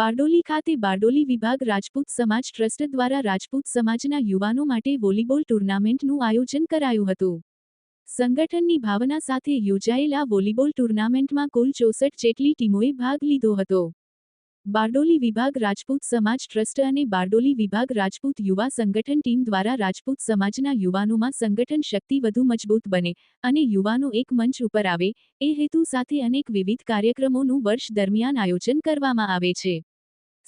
બારડોલી ખાતે બારડોલી વિભાગ રાજપૂત સમાજ ટ્રસ્ટ દ્વારા રાજપૂત સમાજના યુવાનો માટે વોલીબોલ ટુર્નામેન્ટનું આયોજન કરાયું હતું. સંગઠનની ભાવના સાથે યોજાયેલા વોલીબોલ ટુર્નામેન્ટમાં કુલ ચોસઠ જેટલી ટીમોએ ભાગ લીધો હતો. બારડોલી વિભાગ રાજપૂત સમાજ ટ્રસ્ટ અને બારડોલી વિભાગ રાજપૂત યુવા સંગઠન ટીમ દ્વારા રાજપૂત સમાજના યુવાનોમાં સંગઠન શક્તિ વધુ મજબૂત બને અને યુવાનો એક મંચ ઉપર આવે, એ હેતુ સાથે અનેક વિવિધ કાર્યક્રમોનું વર્ષ દરમિયાન આયોજન કરવામાં આવે છે.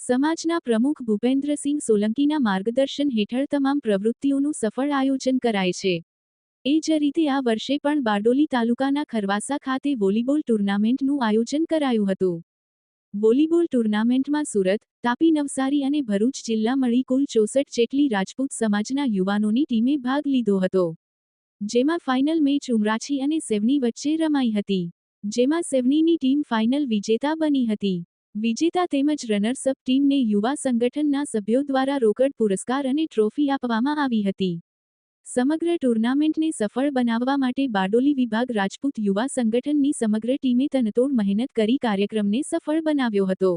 સમાજના પ્રમુખ ભૂપેન્દ્રસિંહ સોલંકીના માર્ગદર્શન હેઠળ તમામ પ્રવૃત્તિઓનું સફળ આયોજન કરાય છે. એ જ રીતે આ વર્ષે પણ બારડોલી તાલુકાના ખરવાસા ખાતે વોલીબોલ ટુર્નામેન્ટનું આયોજન કરાયું હતું. વોલીબોલ ટુર્નામેન્ટમાં સુરત, તાપી નવસારી અને ભરૂચ જિલ્લા મળી કુલ ચોસઠ જેટલી રાજપૂત સમાજના યુવાનોની ટીમે ભાગ લીધો હતો. જેમાં ફાઇનલ મેચ ઉમરાછી અને સેવની વચ્ચે રમાઈ હતી. જેમાં સેવનીની ટીમ ફાઇનલ વિજેતા બની હતી. વિજેતા તેમજ રનર્સઅપ ટીમને યુવા સંગઠનના સભ્યો દ્વારા રોકડ પુરસ્કાર અને ટ્રોફી આપવામાં આવી હતી. સમગ્ર ટુર્નામેન્ટને સફળ બનાવવા માટે બારડોલી વિભાગ રાજપૂત યુવા સંગઠનની સમગ્ર ટીમે તનતોડ મહેનત કરી કાર્યક્રમને સફળ બનાવ્યો હતો.